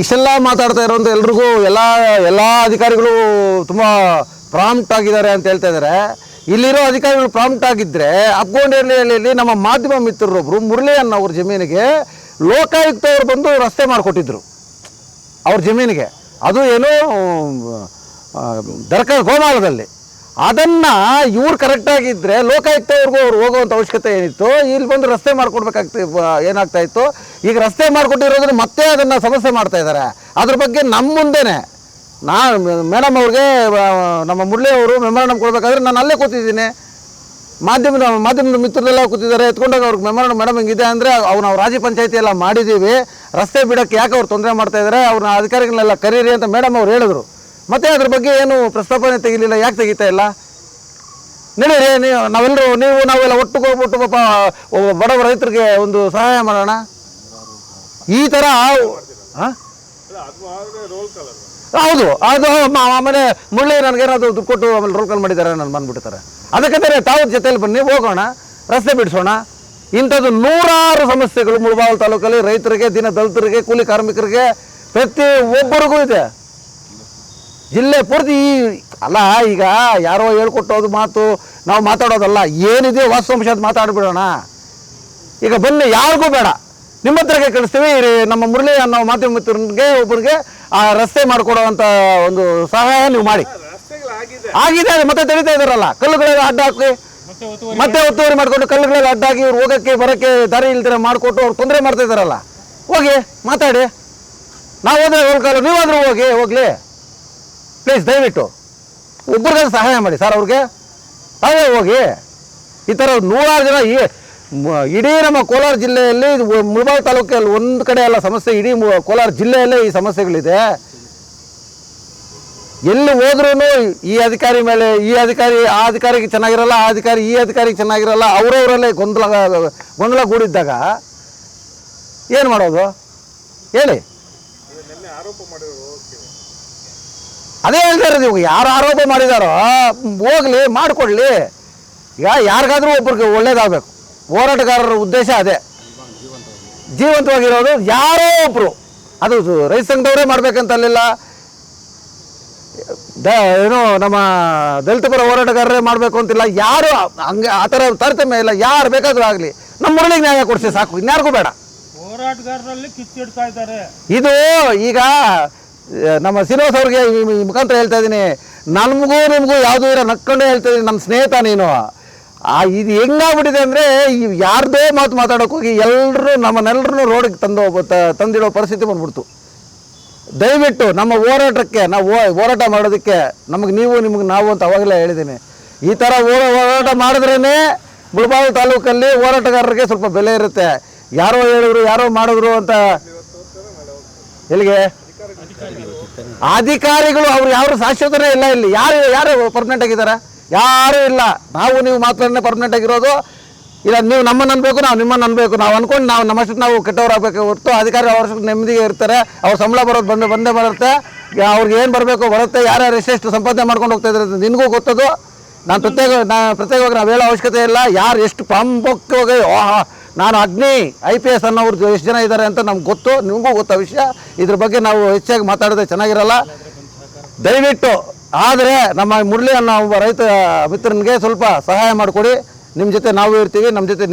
ಇಷ್ಟೆಲ್ಲ ಮಾತಾಡ್ತಾ ಇರೋಂಥ ಎಲ್ರಿಗೂ ಎಲ್ಲ ಎಲ್ಲ ಅಧಿಕಾರಿಗಳು ತುಂಬ ಪ್ರಾಂಪ್ಟ್ ಆಗಿದ್ದಾರೆ ಅಂತ ಹೇಳ್ತಾ ಇದ್ದಾರೆ ಇಲ್ಲಿರೋ ಅಧಿಕಾರಿಗಳು ಪ್ರಾಂಪ್ಟ್ ಆಗಿದ್ದರೆ ಅಪ್ಗೊಂಡೇರಿಯಲ್ಲಿ ನಮ್ಮ ಮಾಧ್ಯಮ ಮಿತ್ರರೊಬ್ಬರು ಮುರಳಿ ಅವ್ರ ಜಮೀನಿಗೆ ಲೋಕಾಯುಕ್ತ ಅವರು ಬಂದು ರಸ್ತೆ ಮಾಡಿಕೊಟ್ಟಿದ್ರು. ಅವ್ರ ಜಮೀನಿಗೆ. ಅದು ಏನು ದರ್ಕ ಗೋಮಾಳದಲ್ಲಿ. ಅದನ್ನು ಇವ್ರು ಕರೆಕ್ಟಾಗಿದ್ದರೆ ಲೋಕಾಯುಕ್ತವ್ರಿಗೂ ಅವ್ರು ಹೋಗುವಂಥ ಅವಶ್ಯಕತೆ ಏನಿತ್ತು? ಇಲ್ಲಿ ಬಂದು ರಸ್ತೆ ಮಾಡಿಕೊಡ್ಬೇಕಾಗ್ತಿ, ಏನಾಗ್ತಾ ಇತ್ತು? ಈಗ ರಸ್ತೆ ಮಾಡಿಕೊಟ್ಟಿರೋದ್ರೆ ಮತ್ತೆ ಅದನ್ನು ಸಮಸ್ಯೆ ಮಾಡ್ತಾ ಇದ್ದಾರೆ ಅದ್ರ ಬಗ್ಗೆ ನಮ್ಮ ಮುಂದೆನೇ. ನಾ, ಮೇಡಮ್ ಅವ್ರಿಗೆ ನಮ್ಮ ಮುರಳಿ ಅವರು ಮೆಮೊರಾಂಡಮ್ ಕೊಡಬೇಕಾದ್ರೆ ನಾನು ಅಲ್ಲೇ ಕೂತಿದ್ದೀನಿ. ಮಾಧ್ಯಮದ ಮಾಧ್ಯಮದ ಮಿತ್ರರೆಲ್ಲ ಕೂತಿದ್ದಾರೆ. ಎತ್ಕೊಂಡಾಗ ಅವ್ರಿಗೆ ಮೆಮೊರಾಂಡಮ್ ಮೇಡಮ್ ಹಿಂಗಿದೆ ಅಂದರೆ ಅವ್ರು ನಾವು ರಾಜ್ಯ ಪಂಚಾಯತಿ ಎಲ್ಲ ಮಾಡಿದ್ದೀವಿ ರಸ್ತೆ ಬಿಡೋಕ್ಕೆ ಯಾಕೆ ಅವ್ರು ತೊಂದರೆ ಮಾಡ್ತಾ ಇದ್ದಾರೆ ಅವ್ರನ್ನ ಅಧಿಕಾರಿಗಳನ್ನೆಲ್ಲ ಕರೀರಿ ಅಂತ ಮೇಡಮ್ ಅವ್ರು ಹೇಳಿದ್ರು. ಮತ್ತೆ ಅದ್ರ ಬಗ್ಗೆ ಏನು ಪ್ರಸ್ತಾಪನೆ ತೆಗಿಲಿಲ್ಲ, ಯಾಕೆ ತೆಗಿತಾ ಇಲ್ಲ? ನಡೀರಿ, ನೀವು ನಾವೆಲ್ಲರೂ ನೀವು ನಾವೆಲ್ಲ ಒಟ್ಟಿಗೆ ಹೋಗ್ಬಿಟ್ಟು ಪಾಪ ಬಡವ ರೈತರಿಗೆ ಒಂದು ಸಹಾಯ ಮಾಡೋಣ. ಈ ಥರ ಹೌದು, ಅದು ಆಮೇಲೆ ಮುರಳಿ ನನಗೇನಾದ್ರು ದುಡ್ಡು ಕೊಟ್ಟು ಆಮೇಲೆ ರೋಲ್ ಕಾಲ್ ಮಾಡಿದ್ದಾರೆ ನಾನು ಬಂದ್ಬಿಡ್ತಾರೆ. ಅದಕ್ಕೆ ತಾವು ಜೊತೆಯಲ್ಲಿ ಬನ್ನಿ, ಹೋಗೋಣ, ರಸ್ತೆ ಬಿಡಿಸೋಣ. ಇಂಥದ್ದು ನೂರಾರು ಸಮಸ್ಯೆಗಳು ಮುಳಬಾಗಿಲು ತಾಲೂಕಲ್ಲಿ ರೈತರಿಗೆ ದಿನ ದಲಿತರಿಗೆ ಕೂಲಿ ಕಾರ್ಮಿಕರಿಗೆ ಪ್ರತಿ ಒಬ್ಬರಿಗೂ ಇದೆ. ಜಿಲ್ಲೆ ಪೂರ್ತಿ ಈ ಅಲ್ಲ ಈಗ ಯಾರೋ ಹೇಳ್ಕೊಟ್ಟೋದು ಮಾತು ನಾವು ಮಾತಾಡೋದಲ್ಲ ಏನಿದೆ ವಾಸ್ತವಾಂಶ ಅಂತ ಮಾತಾಡ್ಬಿಡೋಣ. ಈಗ ಬನ್ನಿ ಯಾರಿಗೂ ಬೇಡ. ನಿಮ್ಮ ಹತ್ರಕ್ಕೆ ಕಳಿಸ್ತೀವಿ ನಮ್ಮ ಮುರಳಿ ಅನ್ನೋ ಮಾಧ್ಯಮ ಮಿತ್ರನಿಗೆ ಒಬ್ಬರಿಗೆ ಆ ರಸ್ತೆ ಮಾಡಿಕೊಡುವಂಥ ಒಂದು ಸಹಾಯ ನೀವು ಮಾಡಿ. ಆಗಿದೆ ಅದು ಮತ್ತೆ ತೆಗಿತಾ ಇದಾರಲ್ಲ ಕಲ್ಲುಗಳಿಗೆ ಅಡ್ಡ ಹಾಕಿ. ಮತ್ತೆ ಒತ್ತುವರಿ ಮಾಡಿಕೊಂಡು ಕಲ್ಲುಗಳಿಗೆ ಅಡ್ಡ ಹಾಕಿ ಇವ್ರು ಹೋಗೋಕ್ಕೆ ಬರೋಕ್ಕೆ ದಾರಿ ಇಲ್ದಿರ ಮಾಡಿಕೊಟ್ಟು ಅವ್ರು ತೊಂದರೆ ಮಾಡ್ತಾ ಇದ್ದಾರಲ್ಲ. ಹೋಗಿ ಮಾತಾಡಿ. ನಾವು ಹೋದ್ರೆ ಹೋಗ್ಕಾಲ ನೀವಾದ್ರೂ ಹೋಗಿ ಹೋಗ್ಲಿ. ಪ್ಲೀಸ್ ದಯವಿಟ್ಟು. ಒಬ್ಬರಿಗೆ ಸಹಾಯ ಮಾಡಿ. ಸರ್, ಅವ್ರಿಗೆ ತಾವೇ ಹೋಗಿ. ಈ ಥರ ನೂರಾರು ಜನ ಈ ಇಡೀ ನಮ್ಮ ಕೋಲಾರ ಜಿಲ್ಲೆಯಲ್ಲಿ ಮುಳಬಾಗ ತಾಲೂಕಲ್ಲಿ ಒಂದು ಕಡೆ ಎಲ್ಲ ಸಮಸ್ಯೆ, ಇಡೀ ಕೋಲಾರ ಜಿಲ್ಲೆಯಲ್ಲೇ ಈ ಸಮಸ್ಯೆಗಳಿದೆ. ಎಲ್ಲಿ ಹೋದ್ರೂ ಈ ಅಧಿಕಾರಿ ಮೇಲೆ, ಈ ಅಧಿಕಾರಿ, ಆ ಅಧಿಕಾರಿಗೆ ಚೆನ್ನಾಗಿರಲ್ಲ, ಆ ಅಧಿಕಾರಿ, ಈ ಅಧಿಕಾರಿಗೆ ಚೆನ್ನಾಗಿರಲ್ಲ ಅವರವರಲ್ಲೇ ಗೊಂದಲ ಗೊಂದಲ ಕೂಡಿದ್ದಾಗ ಏನು ಮಾಡೋದು? ಹೇಳಿ. ಆರೋಪ ಅದೇ ಹೇಳ್ತಾ ಇರೋದು ಇವಾಗ ಯಾರು ಆರೋಪ ಮಾಡಿದಾರೋ ಹೋಗಲಿ ಮಾಡಿಕೊಡ್ಲಿ. ಈಗ ಯಾರಿಗಾದ್ರೂ ಒಬ್ರಿಗೆ ಒಳ್ಳೇದಾಗಬೇಕು. ಹೋರಾಟಗಾರರ ಉದ್ದೇಶ ಅದೇ. ಜೀವಂತವಾಗಿರೋದು ಯಾರೋ ಒಬ್ಬರು ಅದು ರೈತ ಸಂಘದವರೇ ಮಾಡ್ಬೇಕಂತಲ್ಲಿಲ್ಲ. ದ ಏನು ನಮ್ಮ ದಲಿತ ಪರ ಹೋರಾಟಗಾರರೇ ಮಾಡಬೇಕು ಅಂತಿಲ್ಲ. ಯಾರು ಹಂಗೆ ಆ ಥರ ತಾರತಮ್ಯ ಇಲ್ಲ. ಯಾರು ಬೇಕಾದರೂ ಆಗಲಿ. ನಮ್ಮ ಮುರಳಿಗೆ ನ್ಯಾಯ ಕೊಡಿಸಿ ಸಾಕು. ಇನ್ಯಾರಿಗೂ ಬೇಡ. ಹೋರಾಟಗಾರರಲ್ಲಿ ಕಿತ್ತಿಡ್ತಾ ಇದ್ದಾರೆ. ಇದು ಈಗ ನಮ್ಮ ಸಿನಿಮಾಸ್ ಅವ್ರಿಗೆ ಮುಖಾಂತರ ಹೇಳ್ತಾ ಇದ್ದೀನಿ. ನಮಗೂ ನಿಮಗೂ ಯಾವುದೂ ಇರೋ ನಕ್ಕೊಂಡೇ ಹೇಳ್ತಾ ಇದ್ದೀನಿ ನಮ್ಮ ಸ್ನೇಹಿತ ನೀನು. ಆ, ಇದು ಹೆಂಗಾಗ್ಬಿಟ್ಟಿದೆ ಅಂದರೆ ಯಾರ್ದೇ ಮಾತು ಮಾತಾಡೋಕೆ ಹೋಗಿ ಎಲ್ಲರೂ ನಮ್ಮನ್ನೆಲ್ಲರೂ ರೋಡಿಗೆ ತಂದು ತಂದಿಡೋ ಪರಿಸ್ಥಿತಿ ಬಂದ್ಬಿಡ್ತು. ದಯವಿಟ್ಟು ನಮ್ಮ ಹೋರಾಟಕ್ಕೆ, ನಾವು ಹೋರಾಟ ಮಾಡೋದಕ್ಕೆ ನಮಗೆ ನೀವು, ನಿಮಗೆ ನಾವು ಅಂತ ಅವಾಗಲೇ ಹೇಳಿದ್ದೀನಿ. ಈ ಥರ ಹೋರಾಟ ಮಾಡಿದ್ರೇ ಮುಳಬಾಗಿಲು ತಾಲೂಕಲ್ಲಿ ಹೋರಾಟಗಾರರಿಗೆ ಸ್ವಲ್ಪ ಬೆಲೆ ಇರುತ್ತೆ. ಯಾರೋ ಹೇಳಿದ್ರು, ಯಾರೋ ಮಾಡಿದ್ರು ಅಂತ. ಎಲ್ಲಿಗೆ? ಅಧಿಕಾರಿಗಳು ಅವ್ರು ಯಾರು ಶಾಶ್ವತನೇ ಇಲ್ಲ ಇಲ್ಲಿ. ಯಾರು ಯಾರು ಪರ್ಮನೆಂಟ್ ಆಗಿದ್ದಾರೆ? ಯಾರು ಇಲ್ಲ. ನಾವು ನೀವು ಮಾತ್ರನೇ ಪರ್ಮನೆಂಟ್ ಆಗಿರೋದು. ಇಲ್ಲ, ನೀವು ನಮ್ಮನ್ನು ಅನ್ಬೇಕು, ನಾವು ನಿಮ್ಮನ್ನು ಅನ್ಬೇಕು. ನಾವು ಅನ್ಕೊಂಡು ನಾವು ನಮ್ಮಷ್ಟು ನಾವು ಕೆಟ್ಟವರಾಗಬೇಕು ಹೊರತು ಅಧಿಕಾರಿ ಅವ್ರ ನೆಮ್ಮದಿಗೆ ಇರ್ತಾರೆ. ಅವ್ರ ಸಂಬಳ ಬರೋದು ಬಂದು ಬಂದೇ ಬರುತ್ತೆ. ಅವ್ರಿಗೆ ಏನು ಬರಬೇಕು, ಬರುತ್ತೆ, ಯಾರ್ಯಾರು ಎಷ್ಟೆಷ್ಟು ಸಂಪಾದನೆ ಮಾಡ್ಕೊಂಡು ಹೋಗ್ತಾ ಇದ್ದಾರೆ ನಿನಗೂ ಗೊತ್ತದು. ನಾನು ಪ್ರತ್ಯೇಕ ನಾನು ಪ್ರತ್ಯೇಕವಾಗಿ ನಾವು ಹೇಳೋ ಅವಶ್ಯಕತೆ ಇಲ್ಲ. ಯಾರು ಎಷ್ಟು ಪ್ರಾಮುಖ್ಯವಾಗಿ ಆಹಾ ನಾನು ಅಗ್ನಿ, ಐ ಪಿ ಎಸ್ ಅನ್ನೋರು ಎಷ್ಟು ಜನ ಇದ್ದಾರೆ ಅಂತ ನಮ್ಗೆ ಗೊತ್ತು, ನಿಮಗೂ ಗೊತ್ತ ವಿಷಯ. ಇದ್ರ ಬಗ್ಗೆ ನಾವು ಹೆಚ್ಚಾಗಿ ಮಾತಾಡಿದ್ರೆ ಚೆನ್ನಾಗಿರಲ್ಲ. ದಯವಿಟ್ಟು, ಆದರೆ ನಮ್ಮ ಮುರಳಿ ಅನ್ನೋ ಒಬ್ಬ ರೈತ ಮಿತ್ರನಿಗೆ ಸ್ವಲ್ಪ ಸಹಾಯ ಮಾಡಿಕೊಡಿ. ನಿಮ್ಮ ಜೊತೆ ನಾವು ಇರ್ತೀವಿ ನಮ್ಮ ಜೊತೆ